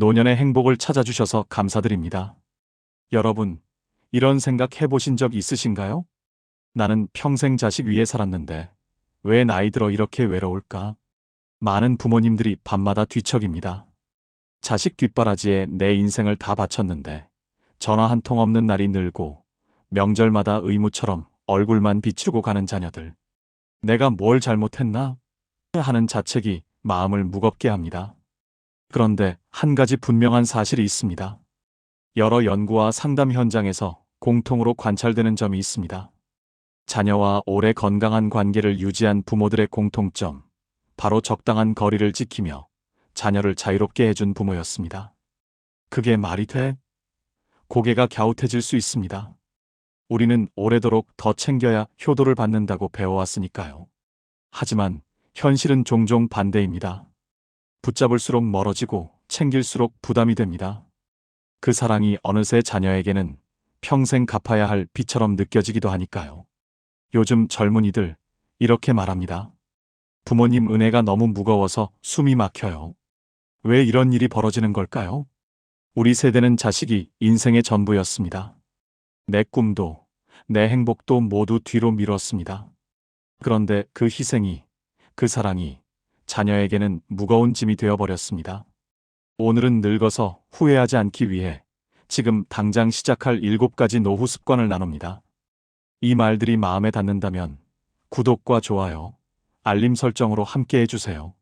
노년의 행복을 찾아주셔서 감사드립니다. 여러분, 이런 생각 해보신 적 있으신가요? 나는 평생 자식 위에 살았는데 왜 나이 들어 이렇게 외로울까? 많은 부모님들이 밤마다 뒤척입니다. 자식 뒷바라지에 내 인생을 다 바쳤는데 전화 한 통 없는 날이 늘고 명절마다 의무처럼 얼굴만 비추고 가는 자녀들. 내가 뭘 잘못했나? 하는 자책이 마음을 무겁게 합니다. 그런데 한 가지 분명한 사실이 있습니다. 여러 연구와 상담 현장에서 공통으로 관찰되는 점이 있습니다. 자녀와 오래 건강한 관계를 유지한 부모들의 공통점, 바로 적당한 거리를 지키며 자녀를 자유롭게 해준 부모였습니다. 그게 말이 돼? 고개가 갸웃해질 수 있습니다. 우리는 오래도록 더 챙겨야 효도를 받는다고 배워왔으니까요. 하지만 현실은 종종 반대입니다. 붙잡을수록 멀어지고 챙길수록 부담이 됩니다. 그 사랑이 어느새 자녀에게는 평생 갚아야 할 빚처럼 느껴지기도 하니까요. 요즘 젊은이들 이렇게 말합니다. 부모님 은혜가 너무 무거워서 숨이 막혀요. 왜 이런 일이 벌어지는 걸까요? 우리 세대는 자식이 인생의 전부였습니다. 내 꿈도, 내 행복도 모두 뒤로 미뤘습니다. 그런데 그 희생이, 그 사랑이 자녀에게는 무거운 짐이 되어버렸습니다. 오늘은 늙어서 후회하지 않기 위해 지금 당장 시작할 일곱 가지 노후 습관을 나눕니다. 이 말들이 마음에 닿는다면 구독과 좋아요, 알림 설정으로 함께 해주세요.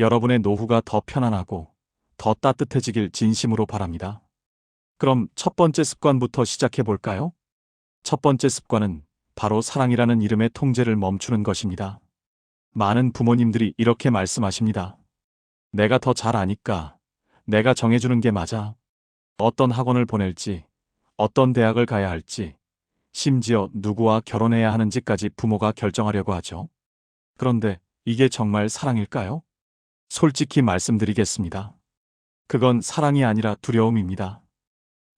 여러분의 노후가 더 편안하고 더 따뜻해지길 진심으로 바랍니다. 그럼 첫 번째 습관부터 시작해 볼까요? 첫 번째 습관은 바로 사랑이라는 이름의 통제를 멈추는 것입니다. 많은 부모님들이 이렇게 말씀하십니다. 내가 더 잘 아니까 내가 정해주는 게 맞아. 어떤 학원을 보낼지, 어떤 대학을 가야 할지, 심지어 누구와 결혼해야 하는지까지 부모가 결정하려고 하죠. 그런데 이게 정말 사랑일까요? 솔직히 말씀드리겠습니다. 그건 사랑이 아니라 두려움입니다.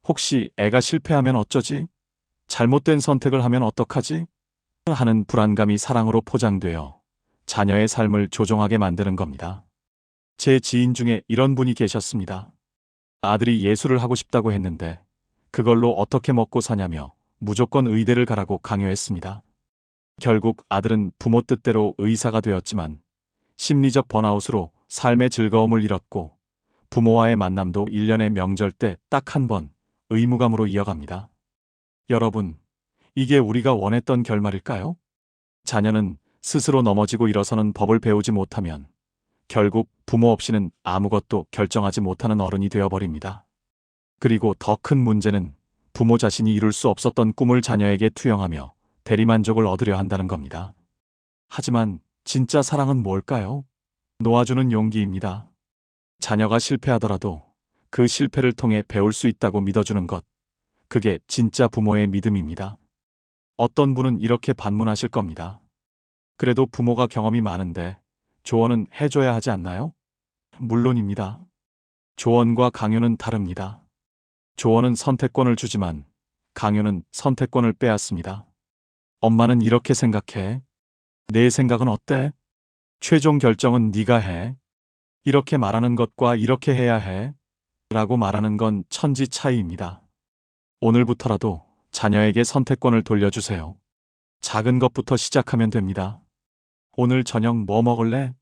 혹시 애가 실패하면 어쩌지? 잘못된 선택을 하면 어떡하지? 하는 불안감이 사랑으로 포장되어 자녀의 삶을 조종하게 만드는 겁니다. 제 지인 중에 이런 분이 계셨습니다. 아들이 예술을 하고 싶다고 했는데 그걸로 어떻게 먹고 사냐며 무조건 의대를 가라고 강요했습니다. 결국 아들은 부모 뜻대로 의사가 되었지만 심리적 번아웃으로 삶의 즐거움을 잃었고 부모와의 만남도 1년의 명절 때 딱 한 번 의무감으로 이어갑니다. 여러분, 이게 우리가 원했던 결말일까요? 자녀는 스스로 넘어지고 일어서는 법을 배우지 못하면 결국 부모 없이는 아무것도 결정하지 못하는 어른이 되어버립니다. 그리고 더 큰 문제는 부모 자신이 이룰 수 없었던 꿈을 자녀에게 투영하며 대리만족을 얻으려 한다는 겁니다. 하지만 진짜 사랑은 뭘까요? 놓아주는 용기입니다. 자녀가 실패하더라도 그 실패를 통해 배울 수 있다고 믿어주는 것. 그게 진짜 부모의 믿음입니다. 어떤 분은 이렇게 반문하실 겁니다. 그래도 부모가 경험이 많은데 조언은 해줘야 하지 않나요? 물론입니다. 조언과 강요는 다릅니다. 조언은 선택권을 주지만 강요는 선택권을 빼앗습니다. 엄마는 이렇게 생각해. 내 생각은 어때? 최종 결정은 네가 해. 이렇게 말하는 것과 이렇게 해야 해. 라고 말하는 건 천지 차이입니다. 오늘부터라도 자녀에게 선택권을 돌려주세요. 작은 것부터 시작하면 됩니다. 오늘 저녁 뭐 먹을래?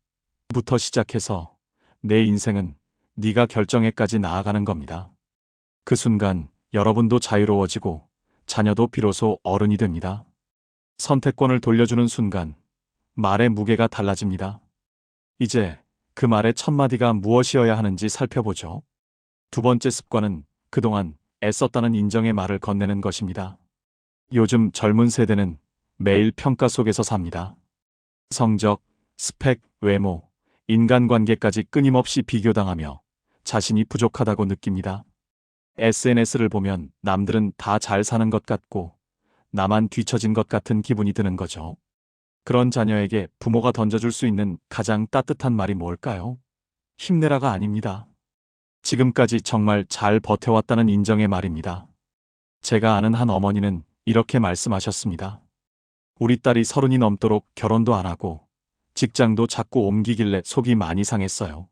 부터 시작해서 내 인생은 네가 결정해까지 나아가는 겁니다. 그 순간 여러분도 자유로워지고 자녀도 비로소 어른이 됩니다. 선택권을 돌려주는 순간 말의 무게가 달라집니다. 이제 그 말의 첫마디가 무엇이어야 하는지 살펴보죠. 두 번째 습관은 그동안 애썼다는 인정의 말을 건네는 것입니다. 요즘 젊은 세대는 매일 평가 속에서 삽니다. 성적, 스펙, 외모, 인간관계까지 끊임없이 비교당하며 자신이 부족하다고 느낍니다. SNS를 보면 남들은 다 잘 사는 것 같고 나만 뒤처진 것 같은 기분이 드는 거죠. 그런 자녀에게 부모가 던져줄 수 있는 가장 따뜻한 말이 뭘까요? 힘내라가 아닙니다. 지금까지 정말 잘 버텨왔다는 인정의 말입니다. 제가 아는 한 어머니는 이렇게 말씀하셨습니다. 우리 딸이 서른이 넘도록 결혼도 안 하고 직장도 자꾸 옮기길래 속이 많이 상했어요.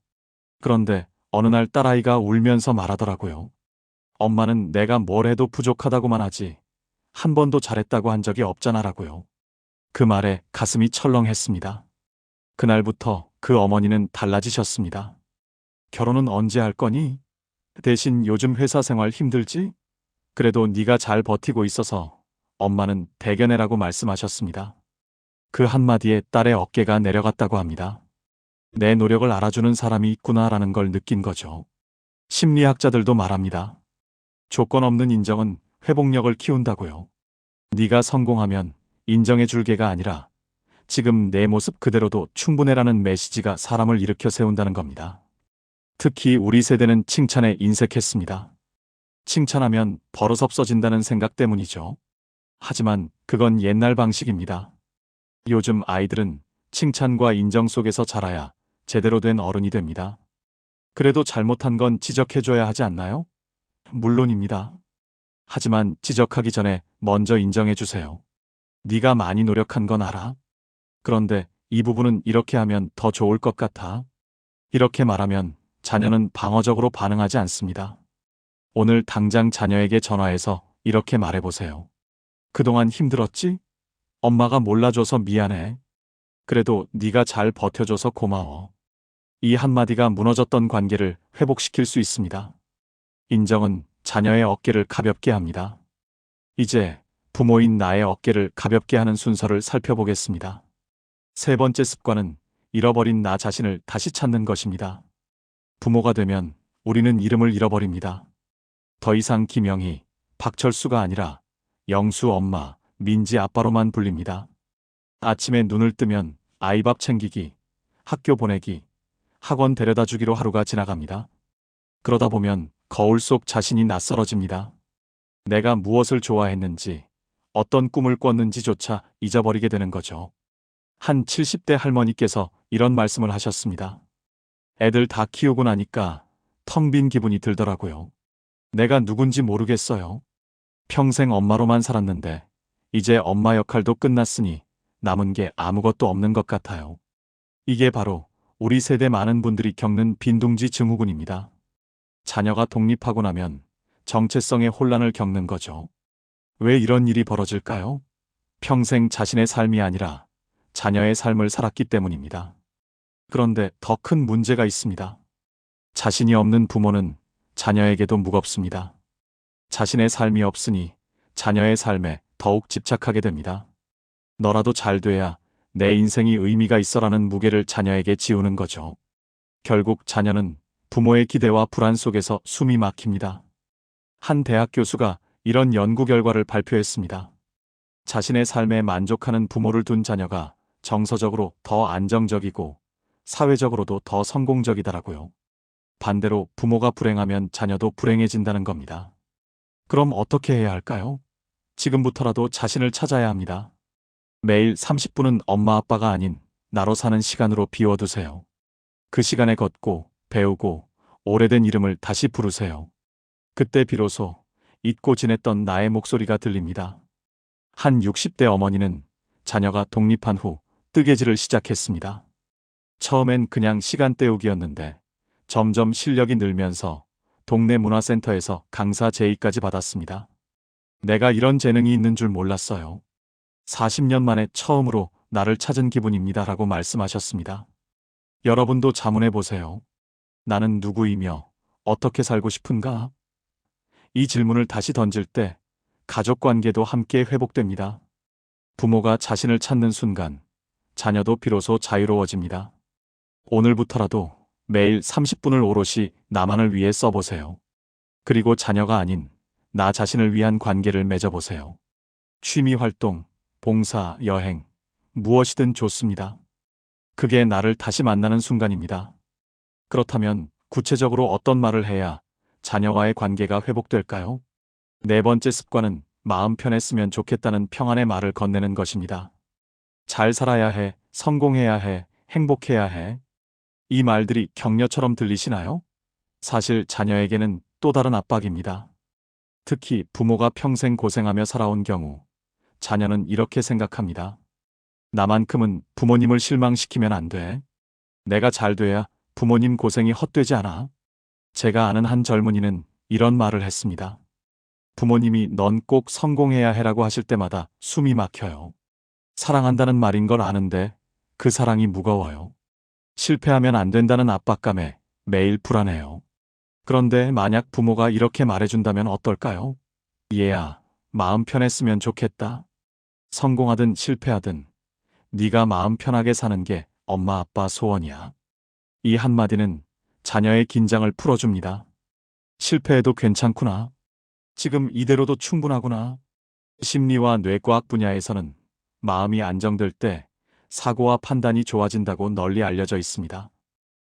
그런데 어느 날 딸아이가 울면서 말하더라고요. 엄마는 내가 뭘 해도 부족하다고만 하지. 한 번도 잘했다고 한 적이 없잖아라고요. 그 말에 가슴이 철렁했습니다. 그날부터 그 어머니는 달라지셨습니다. 결혼은 언제 할 거니? 대신 요즘 회사 생활 힘들지? 그래도 네가 잘 버티고 있어서 엄마는 대견해라고 말씀하셨습니다. 그 한마디에 딸의 어깨가 내려갔다고 합니다. 내 노력을 알아주는 사람이 있구나라는 걸 느낀 거죠. 심리학자들도 말합니다. 조건 없는 인정은 회복력을 키운다고요. 네가 성공하면 인정해 줄 게가 아니라 지금 내 모습 그대로도 충분해라는 메시지가 사람을 일으켜 세운다는 겁니다. 특히 우리 세대는 칭찬에 인색했습니다. 칭찬하면 버릇 없어진다는 생각 때문이죠. 하지만 그건 옛날 방식입니다. 요즘 아이들은 칭찬과 인정 속에서 자라야 제대로 된 어른이 됩니다. 그래도 잘못한 건 지적해줘야 하지 않나요? 물론입니다. 하지만 지적하기 전에 먼저 인정해주세요. 네가 많이 노력한 건 알아. 그런데 이 부분은 이렇게 하면 더 좋을 것 같아. 이렇게 말하면 자녀는 방어적으로 반응하지 않습니다. 오늘 당장 자녀에게 전화해서 이렇게 말해보세요. 그동안 힘들었지? 엄마가 몰라줘서 미안해. 그래도 네가 잘 버텨줘서 고마워. 이 한마디가 무너졌던 관계를 회복시킬 수 있습니다. 인정은 자녀의 어깨를 가볍게 합니다. 이제 부모인 나의 어깨를 가볍게 하는 순서를 살펴보겠습니다. 세 번째 습관은 잃어버린 나 자신을 다시 찾는 것입니다. 부모가 되면 우리는 이름을 잃어버립니다. 더 이상 김영희, 박철수가 아니라 영수 엄마, 민지 아빠로만 불립니다. 아침에 눈을 뜨면 아이 밥 챙기기, 학교 보내기, 학원 데려다 주기로 하루가 지나갑니다. 그러다 보면 거울 속 자신이 낯설어집니다. 내가 무엇을 좋아했는지, 어떤 꿈을 꿨는지조차 잊어버리게 되는 거죠. 한 70대 할머니께서 이런 말씀을 하셨습니다. 애들 다 키우고 나니까 텅 빈 기분이 들더라고요. 내가 누군지 모르겠어요. 평생 엄마로만 살았는데 이제 엄마 역할도 끝났으니 남은 게 아무것도 없는 것 같아요. 이게 바로 우리 세대 많은 분들이 겪는 빈둥지 증후군입니다. 자녀가 독립하고 나면 정체성의 혼란을 겪는 거죠. 왜 이런 일이 벌어질까요? 평생 자신의 삶이 아니라 자녀의 삶을 살았기 때문입니다. 그런데 더 큰 문제가 있습니다. 자신이 없는 부모는 자녀에게도 무겁습니다. 자신의 삶이 없으니 자녀의 삶에 더욱 집착하게 됩니다. 너라도 잘 돼야 내 인생이 의미가 있어라는 무게를 자녀에게 지우는 거죠. 결국 자녀는 부모의 기대와 불안 속에서 숨이 막힙니다. 한 대학 교수가 이런 연구 결과를 발표했습니다. 자신의 삶에 만족하는 부모를 둔 자녀가 정서적으로 더 안정적이고 사회적으로도 더 성공적이더라고요. 반대로 부모가 불행하면 자녀도 불행해진다는 겁니다. 그럼 어떻게 해야 할까요? 지금부터라도 자신을 찾아야 합니다. 매일 30분은 엄마 아빠가 아닌 나로 사는 시간으로 비워두세요. 그 시간에 걷고 배우고 오래된 이름을 다시 부르세요. 그때 비로소 잊고 지냈던 나의 목소리가 들립니다. 한 60대 어머니는 자녀가 독립한 후 뜨개질을 시작했습니다. 처음엔 그냥 시간 때우기였는데 점점 실력이 늘면서 동네 문화센터에서 강사 제의까지 받았습니다. 내가 이런 재능이 있는 줄 몰랐어요. 40년 만에 처음으로 나를 찾은 기분입니다 라고 말씀하셨습니다. 여러분도 자문해 보세요. 나는 누구이며 어떻게 살고 싶은가? 이 질문을 다시 던질 때 가족 관계도 함께 회복됩니다. 부모가 자신을 찾는 순간 자녀도 비로소 자유로워집니다. 오늘부터라도 매일 30분을 오롯이 나만을 위해 써보세요. 그리고 자녀가 아닌 나 자신을 위한 관계를 맺어보세요. 취미 활동, 봉사, 여행, 무엇이든 좋습니다. 그게 나를 다시 만나는 순간입니다. 그렇다면 구체적으로 어떤 말을 해야 자녀와의 관계가 회복될까요? 네 번째 습관은 마음 편했으면 좋겠다는 평안의 말을 건네는 것입니다. 잘 살아야 해, 성공해야 해, 행복해야 해. 이 말들이 격려처럼 들리시나요? 사실 자녀에게는 또 다른 압박입니다. 특히 부모가 평생 고생하며 살아온 경우 자녀는 이렇게 생각합니다. 나만큼은 부모님을 실망시키면 안 돼. 내가 잘 돼야 부모님 고생이 헛되지 않아. 제가 아는 한 젊은이는 이런 말을 했습니다. 부모님이 넌 꼭 성공해야 해라고 하실 때마다 숨이 막혀요. 사랑한다는 말인 걸 아는데 그 사랑이 무거워요. 실패하면 안 된다는 압박감에 매일 불안해요. 그런데 만약 부모가 이렇게 말해준다면 어떨까요? 얘야, 마음 편했으면 좋겠다. 성공하든 실패하든 네가 마음 편하게 사는 게 엄마 아빠 소원이야. 이 한마디는 자녀의 긴장을 풀어줍니다. 실패해도 괜찮구나. 지금 이대로도 충분하구나. 심리와 뇌과학 분야에서는 마음이 안정될 때 사고와 판단이 좋아진다고 널리 알려져 있습니다.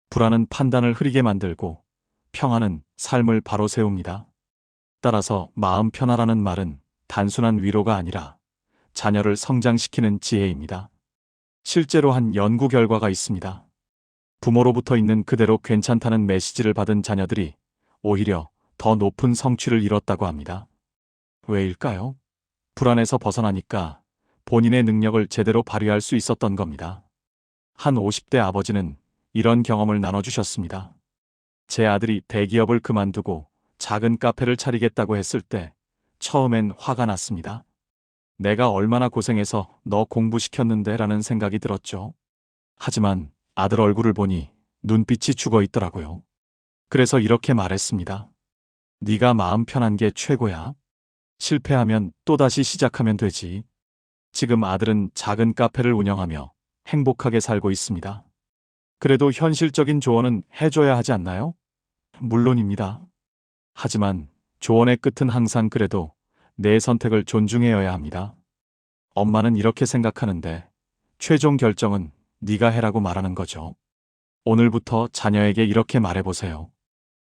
불안은 판단을 흐리게 만들고 평안은 삶을 바로 세웁니다. 따라서 마음 편하라는 말은 단순한 위로가 아니라 자녀를 성장시키는 지혜입니다. 실제로 한 연구 결과가 있습니다. 부모로부터 있는 그대로 괜찮다는 메시지를 받은 자녀들이 오히려 더 높은 성취를 이뤘다고 합니다. 왜일까요? 불안에서 벗어나니까 본인의 능력을 제대로 발휘할 수 있었던 겁니다. 한 50대 아버지는 이런 경험을 나눠주셨습니다. 제 아들이 대기업을 그만두고 작은 카페를 차리겠다고 했을 때 처음엔 화가 났습니다. 내가 얼마나 고생해서 너 공부시켰는데 라는 생각이 들었죠. 하지만 아들 얼굴을 보니 눈빛이 죽어 있더라고요. 그래서 이렇게 말했습니다. 네가 마음 편한 게 최고야. 실패하면 또다시 시작하면 되지. 지금 아들은 작은 카페를 운영하며 행복하게 살고 있습니다. 그래도 현실적인 조언은 해줘야 하지 않나요? 물론입니다. 하지만 조언의 끝은 항상 그래도 내 선택을 존중해야 합니다. 엄마는 이렇게 생각하는데 최종 결정은 네가 해라고 말하는 거죠. 오늘부터 자녀에게 이렇게 말해보세요.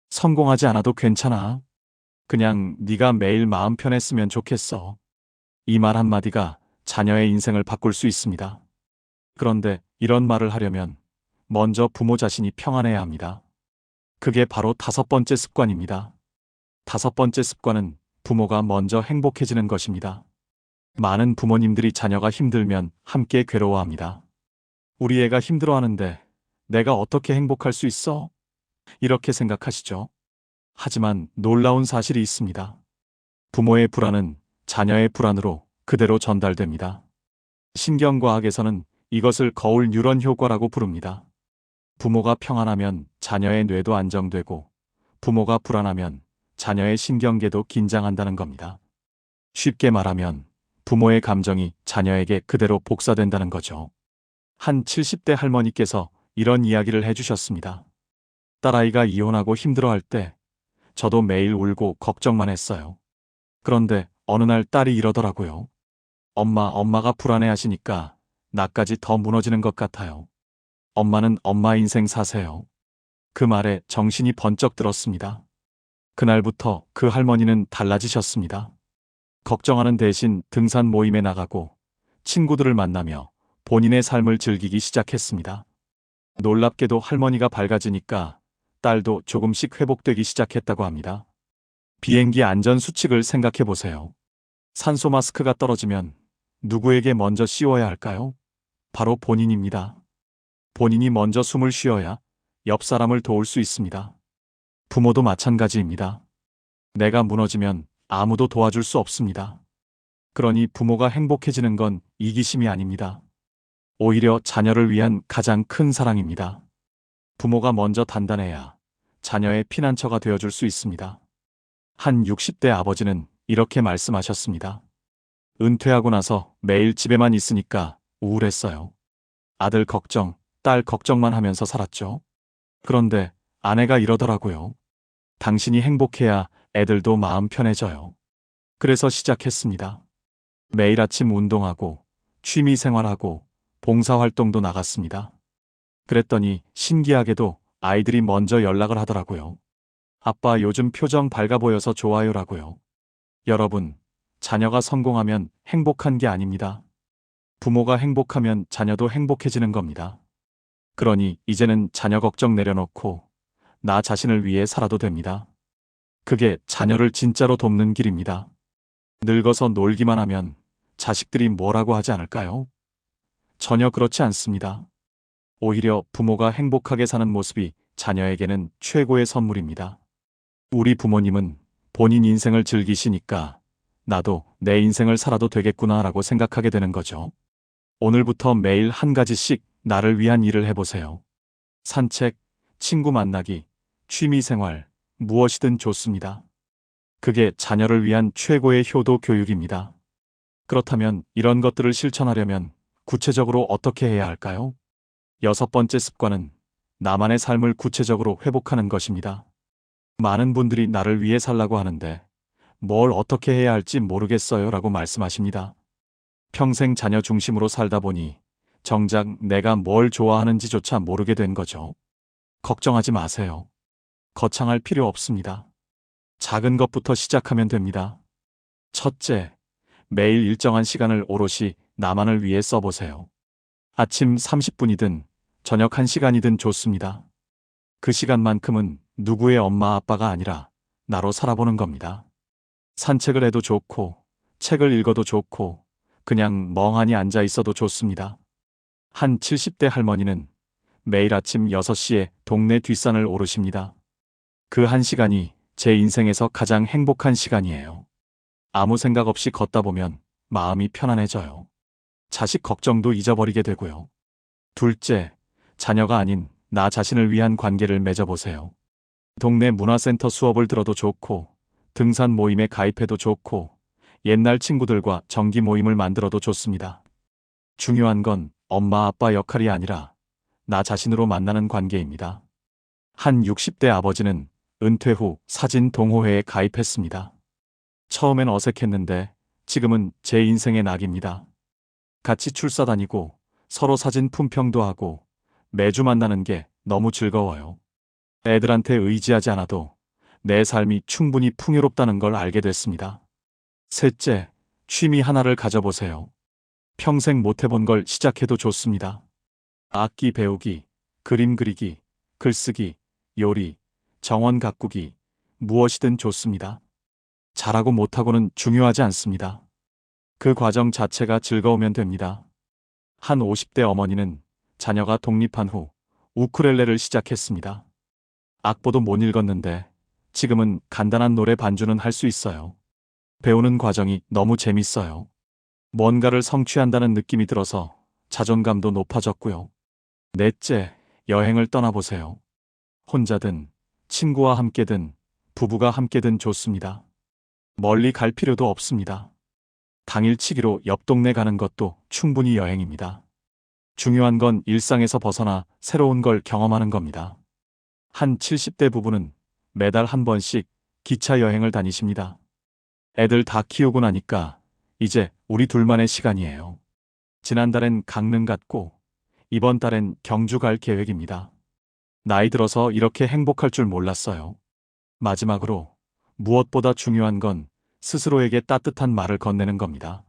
성공하지 않아도 괜찮아. 그냥 네가 매일 마음 편했으면 좋겠어. 이 말 한마디가 자녀의 인생을 바꿀 수 있습니다. 그런데 이런 말을 하려면 먼저 부모 자신이 평안해야 합니다. 그게 바로 다섯 번째 습관입니다. 다섯 번째 습관은 부모가 먼저 행복해지는 것입니다. 많은 부모님들이 자녀가 힘들면 함께 괴로워합니다. 우리 애가 힘들어하는데 내가 어떻게 행복할 수 있어? 이렇게 생각하시죠. 하지만 놀라운 사실이 있습니다. 부모의 불안은 자녀의 불안으로 그대로 전달됩니다. 신경과학에서는 이것을 거울 뉴런 효과라고 부릅니다. 부모가 평안하면 자녀의 뇌도 안정되고 부모가 불안하면 자녀의 신경계도 긴장한다는 겁니다. 쉽게 말하면 부모의 감정이 자녀에게 그대로 복사된다는 거죠. 한 70대 할머니께서 이런 이야기를 해주셨습니다. 딸아이가 이혼하고 힘들어할 때 저도 매일 울고 걱정만 했어요. 그런데 어느 날 딸이 이러더라고요. 엄마, 엄마가 불안해 하시니까 나까지 더 무너지는 것 같아요. 엄마는 엄마 인생 사세요. 그 말에 정신이 번쩍 들었습니다. 그날부터 그 할머니는 달라지셨습니다. 걱정하는 대신 등산 모임에 나가고 친구들을 만나며 본인의 삶을 즐기기 시작했습니다. 놀랍게도 할머니가 밝아지니까 딸도 조금씩 회복되기 시작했다고 합니다. 비행기 안전 수칙을 생각해 보세요. 산소 마스크가 떨어지면 누구에게 먼저 씌워야 할까요? 바로 본인입니다. 본인이 먼저 숨을 쉬어야 옆 사람을 도울 수 있습니다. 부모도 마찬가지입니다. 내가 무너지면 아무도 도와줄 수 없습니다. 그러니 부모가 행복해지는 건 이기심이 아닙니다. 오히려 자녀를 위한 가장 큰 사랑입니다. 부모가 먼저 단단해야 자녀의 피난처가 되어줄 수 있습니다. 한 60대 아버지는 이렇게 말씀하셨습니다. 은퇴하고 나서 매일 집에만 있으니까 우울했어요. 아들 걱정, 딸 걱정만 하면서 살았죠. 그런데 아내가 이러더라고요. 당신이 행복해야 애들도 마음 편해져요. 그래서 시작했습니다. 매일 아침 운동하고 취미 생활하고 봉사활동도 나갔습니다. 그랬더니 신기하게도 아이들이 먼저 연락을 하더라고요. 아빠 요즘 표정 밝아 보여서 좋아요라고요. 여러분, 자녀가 성공하면 행복한 게 아닙니다. 부모가 행복하면 자녀도 행복해지는 겁니다. 그러니 이제는 자녀 걱정 내려놓고 나 자신을 위해 살아도 됩니다. 그게 자녀를 진짜로 돕는 길입니다. 늙어서 놀기만 하면 자식들이 뭐라고 하지 않을까요? 전혀 그렇지 않습니다. 오히려 부모가 행복하게 사는 모습이 자녀에게는 최고의 선물입니다. 우리 부모님은 본인 인생을 즐기시니까 나도 내 인생을 살아도 되겠구나라고 생각하게 되는 거죠. 오늘부터 매일 한 가지씩 나를 위한 일을 해보세요. 산책, 친구 만나기, 취미 생활, 무엇이든 좋습니다. 그게 자녀를 위한 최고의 효도 교육입니다. 그렇다면 이런 것들을 실천하려면 구체적으로 어떻게 해야 할까요? 여섯 번째 습관은 나만의 삶을 구체적으로 회복하는 것입니다. 많은 분들이 나를 위해 살라고 하는데 뭘 어떻게 해야 할지 모르겠어요 라고 말씀하십니다. 평생 자녀 중심으로 살다 보니 정작 내가 뭘 좋아하는지조차 모르게 된 거죠. 걱정하지 마세요. 거창할 필요 없습니다. 작은 것부터 시작하면 됩니다. 첫째, 매일 일정한 시간을 오롯이 나만을 위해 써보세요. 아침 30분이든 저녁 1시간이든 좋습니다. 그 시간만큼은 누구의 엄마 아빠가 아니라 나로 살아보는 겁니다. 산책을 해도 좋고, 책을 읽어도 좋고, 그냥 멍하니 앉아 있어도 좋습니다. 한 70대 할머니는 매일 아침 6시에 동네 뒷산을 오르십니다. 그 한 시간이 제 인생에서 가장 행복한 시간이에요. 아무 생각 없이 걷다 보면 마음이 편안해져요. 자식 걱정도 잊어버리게 되고요. 둘째, 자녀가 아닌 나 자신을 위한 관계를 맺어보세요. 동네 문화센터 수업을 들어도 좋고, 등산 모임에 가입해도 좋고, 옛날 친구들과 정기 모임을 만들어도 좋습니다. 중요한 건 엄마 아빠 역할이 아니라 나 자신으로 만나는 관계입니다. 한 60대 아버지는 은퇴 후 사진 동호회에 가입했습니다. 처음엔 어색했는데 지금은 제 인생의 낙입니다. 같이 출사 다니고 서로 사진 품평도 하고 매주 만나는 게 너무 즐거워요. 애들한테 의지하지 않아도 내 삶이 충분히 풍요롭다는 걸 알게 됐습니다. 셋째, 취미 하나를 가져보세요. 평생 못 해본 걸 시작해도 좋습니다. 악기 배우기, 그림 그리기, 글쓰기, 요리, 정원 가꾸기, 무엇이든 좋습니다. 잘하고 못하고는 중요하지 않습니다. 그 과정 자체가 즐거우면 됩니다. 한 50대 어머니는 자녀가 독립한 후 우쿨렐레를 시작했습니다. 악보도 못 읽었는데 지금은 간단한 노래 반주는 할 수 있어요. 배우는 과정이 너무 재밌어요. 뭔가를 성취한다는 느낌이 들어서 자존감도 높아졌고요. 넷째, 여행을 떠나보세요. 혼자든, 친구와 함께든, 부부가 함께든 좋습니다. 멀리 갈 필요도 없습니다. 당일치기로 옆 동네 가는 것도 충분히 여행입니다. 중요한 건 일상에서 벗어나 새로운 걸 경험하는 겁니다. 한 70대 부부는 매달 한 번씩 기차 여행을 다니십니다. 애들 다 키우고 나니까 이제 우리 둘만의 시간이에요. 지난달엔 강릉 갔고 이번 달엔 경주 갈 계획입니다. 나이 들어서 이렇게 행복할 줄 몰랐어요. 마지막으로 무엇보다 중요한 건 스스로에게 따뜻한 말을 건네는 겁니다.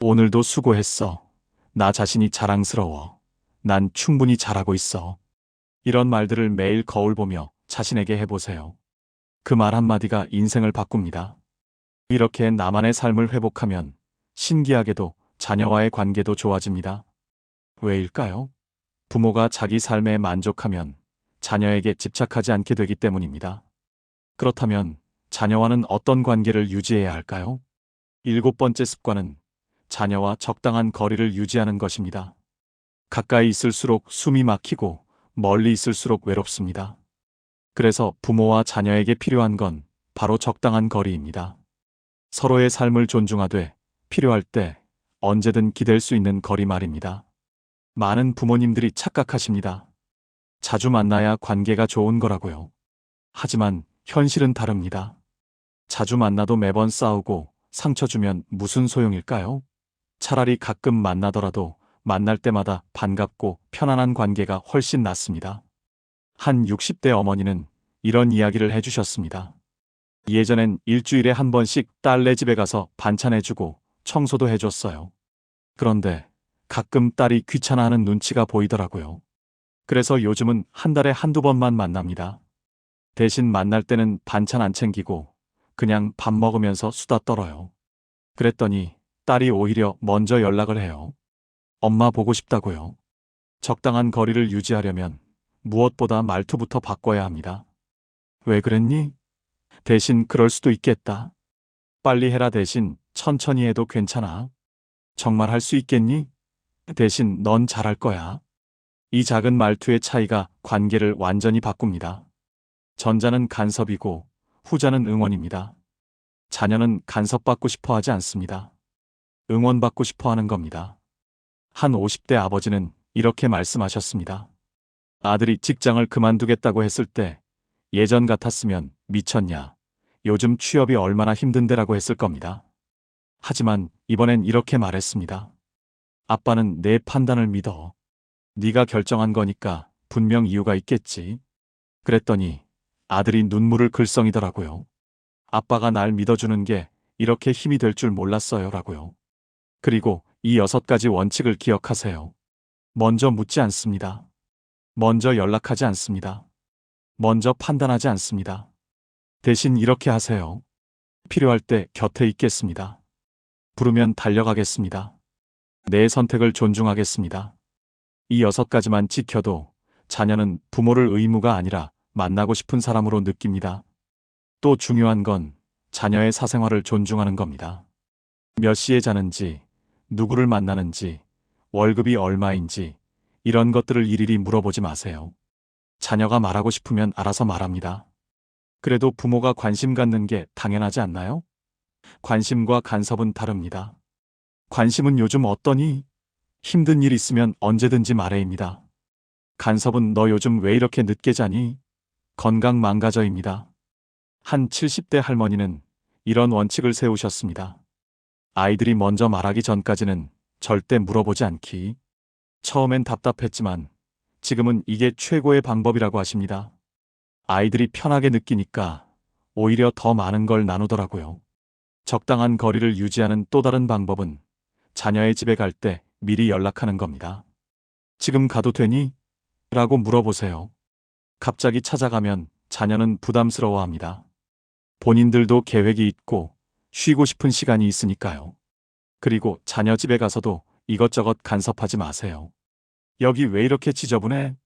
오늘도 수고했어. 나 자신이 자랑스러워. 난 충분히 잘하고 있어. 이런 말들을 매일 거울 보며 자신에게 해보세요. 그 말 한마디가 인생을 바꿉니다. 이렇게 나만의 삶을 회복하면 신기하게도 자녀와의 관계도 좋아집니다. 왜일까요? 부모가 자기 삶에 만족하면 자녀에게 집착하지 않게 되기 때문입니다. 그렇다면 자녀와는 어떤 관계를 유지해야 할까요? 일곱 번째 습관은 자녀와 적당한 거리를 유지하는 것입니다. 가까이 있을수록 숨이 막히고 멀리 있을수록 외롭습니다. 그래서 부모와 자녀에게 필요한 건 바로 적당한 거리입니다. 서로의 삶을 존중하되 필요할 때 언제든 기댈 수 있는 거리 말입니다. 많은 부모님들이 착각하십니다. 자주 만나야 관계가 좋은 거라고요. 하지만 현실은 다릅니다. 자주 만나도 매번 싸우고 상처 주면 무슨 소용일까요? 차라리 가끔 만나더라도 만날 때마다 반갑고 편안한 관계가 훨씬 낫습니다. 한 60대 어머니는 이런 이야기를 해주셨습니다. 예전엔 일주일에 한 번씩 딸네 집에 가서 반찬해주고 청소도 해줬어요. 그런데 가끔 딸이 귀찮아하는 눈치가 보이더라고요. 그래서 요즘은 한 달에 한두 번만 만납니다. 대신 만날 때는 반찬 안 챙기고 그냥 밥 먹으면서 수다 떨어요. 그랬더니 딸이 오히려 먼저 연락을 해요. 엄마 보고 싶다고요. 적당한 거리를 유지하려면 무엇보다 말투부터 바꿔야 합니다. 왜 그랬니? 대신 그럴 수도 있겠다. 빨리 해라 대신 천천히 해도 괜찮아. 정말 할 수 있겠니? 대신 넌 잘할 거야. 이 작은 말투의 차이가 관계를 완전히 바꿉니다. 전자는 간섭이고 후자는 응원입니다. 자녀는 간섭받고 싶어 하지 않습니다. 응원받고 싶어 하는 겁니다. 한 50대 아버지는 이렇게 말씀하셨습니다. 아들이 직장을 그만두겠다고 했을 때 예전 같았으면 미쳤냐. 요즘 취업이 얼마나 힘든데라고 했을 겁니다. 하지만 이번엔 이렇게 말했습니다. 아빠는 내 판단을 믿어. 네가 결정한 거니까 분명 이유가 있겠지. 그랬더니 아들이 눈물을 글썽이더라고요. 아빠가 날 믿어주는 게 이렇게 힘이 될 줄 몰랐어요. 라고요. 그리고 이 여섯 가지 원칙을 기억하세요. 먼저 묻지 않습니다. 먼저 연락하지 않습니다. 먼저 판단하지 않습니다. 대신 이렇게 하세요. 필요할 때 곁에 있겠습니다. 부르면 달려가겠습니다. 내 선택을 존중하겠습니다. 이 여섯 가지만 지켜도 자녀는 부모를 의무가 아니라 만나고 싶은 사람으로 느낍니다. 또 중요한 건 자녀의 사생활을 존중하는 겁니다. 몇 시에 자는지, 누구를 만나는지, 월급이 얼마인지, 이런 것들을 일일이 물어보지 마세요. 자녀가 말하고 싶으면 알아서 말합니다. 그래도 부모가 관심 갖는 게 당연하지 않나요? 관심과 간섭은 다릅니다. 관심은 요즘 어떠니? 힘든 일 있으면 언제든지 말해입니다. 간섭은 너 요즘 왜 이렇게 늦게 자니? 건강 망가져입니다. 한 70대 할머니는 이런 원칙을 세우셨습니다. 아이들이 먼저 말하기 전까지는 절대 물어보지 않기. 처음엔 답답했지만 지금은 이게 최고의 방법이라고 하십니다. 아이들이 편하게 느끼니까 오히려 더 많은 걸 나누더라고요. 적당한 거리를 유지하는 또 다른 방법은 자녀의 집에 갈 때 미리 연락하는 겁니다. 지금 가도 되니? 라고 물어보세요. 갑자기 찾아가면 자녀는 부담스러워 합니다. 본인들도 계획이 있고 쉬고 싶은 시간이 있으니까요. 그리고 자녀 집에 가서도 이것저것 간섭하지 마세요. 여기 왜 이렇게 지저분해?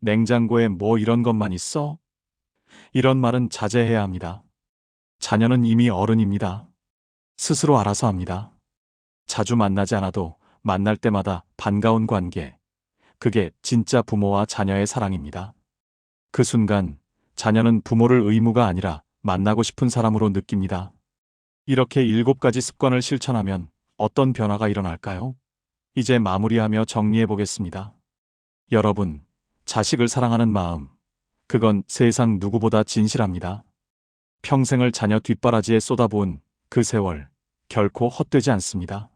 냉장고에 뭐 이런 것만 있어? 이런 말은 자제해야 합니다. 자녀는 이미 어른입니다. 스스로 알아서 합니다. 자주 만나지 않아도 만날 때마다 반가운 관계. 그게 진짜 부모와 자녀의 사랑입니다. 그 순간 자녀는 부모를 의무가 아니라 만나고 싶은 사람으로 느낍니다. 이렇게 일곱 가지 습관을 실천하면 어떤 변화가 일어날까요? 이제 마무리하며 정리해 보겠습니다. 여러분, 자식을 사랑하는 마음, 그건 세상 누구보다 진실합니다. 평생을 자녀 뒷바라지에 쏟아부은 그 세월, 결코 헛되지 않습니다.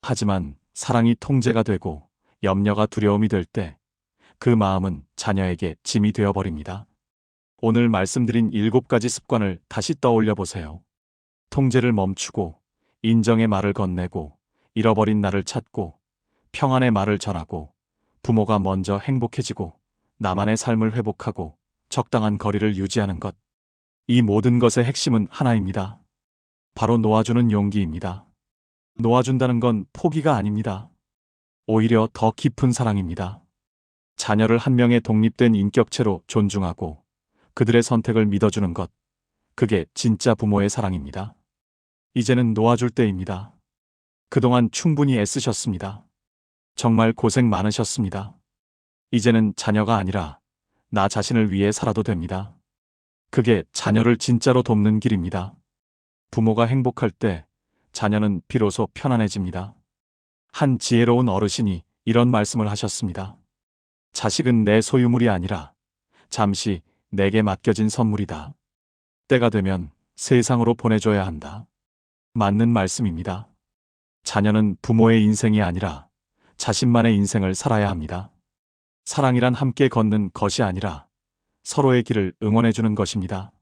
하지만 사랑이 통제가 되고 염려가 두려움이 될 때 그 마음은 자녀에게 짐이 되어버립니다. 오늘 말씀드린 일곱 가지 습관을 다시 떠올려 보세요. 통제를 멈추고 인정의 말을 건네고 잃어버린 나를 찾고 평안의 말을 전하고 부모가 먼저 행복해지고 나만의 삶을 회복하고 적당한 거리를 유지하는 것. 이 모든 것의 핵심은 하나입니다. 바로 놓아주는 용기입니다. 놓아준다는 건 포기가 아닙니다. 오히려 더 깊은 사랑입니다. 자녀를 한 명의 독립된 인격체로 존중하고 그들의 선택을 믿어주는 것. 그게 진짜 부모의 사랑입니다. 이제는 놓아줄 때입니다. 그동안 충분히 애쓰셨습니다. 정말 고생 많으셨습니다. 이제는 자녀가 아니라 나 자신을 위해 살아도 됩니다. 그게 자녀를 진짜로 돕는 길입니다. 부모가 행복할 때 자녀는 비로소 편안해집니다. 한 지혜로운 어르신이 이런 말씀을 하셨습니다. 자식은 내 소유물이 아니라 잠시 내게 맡겨진 선물이다. 때가 되면 세상으로 보내줘야 한다. 맞는 말씀입니다. 자녀는 부모의 인생이 아니라 자신만의 인생을 살아야 합니다. 사랑이란 함께 걷는 것이 아니라 서로의 길을 응원해주는 것입니다.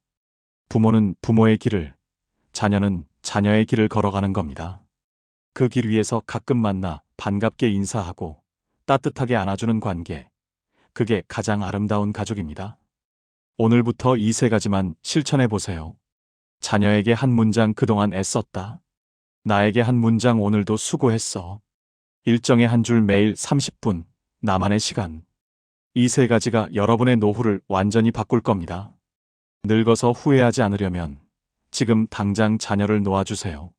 부모는 부모의 길을, 자녀는 자녀의 길을 걸어가는 겁니다. 그 길 위에서 가끔 만나 반갑게 인사하고 따뜻하게 안아주는 관계. 그게 가장 아름다운 가족입니다. 오늘부터 이 세 가지만 실천해 보세요. 자녀에게 한 문장 그동안 애썼다. 나에게 한 문장 오늘도 수고했어. 일정에 한 줄 매일 30분, 나만의 시간. 이 세 가지가 여러분의 노후를 완전히 바꿀 겁니다. 늙어서 후회하지 않으려면 지금 당장 자녀를 놓아주세요.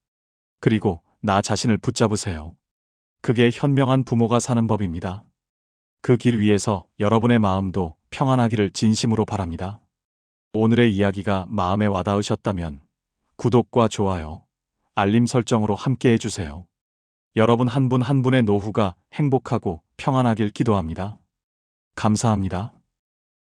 그리고 나 자신을 붙잡으세요. 그게 현명한 부모가 사는 법입니다. 그 길 위에서 여러분의 마음도 평안하기를 진심으로 바랍니다. 오늘의 이야기가 마음에 와닿으셨다면 구독과 좋아요, 알림 설정으로 함께 해주세요. 여러분 한분한 분의 노후가 행복하고 평안하길 기도합니다. 감사합니다.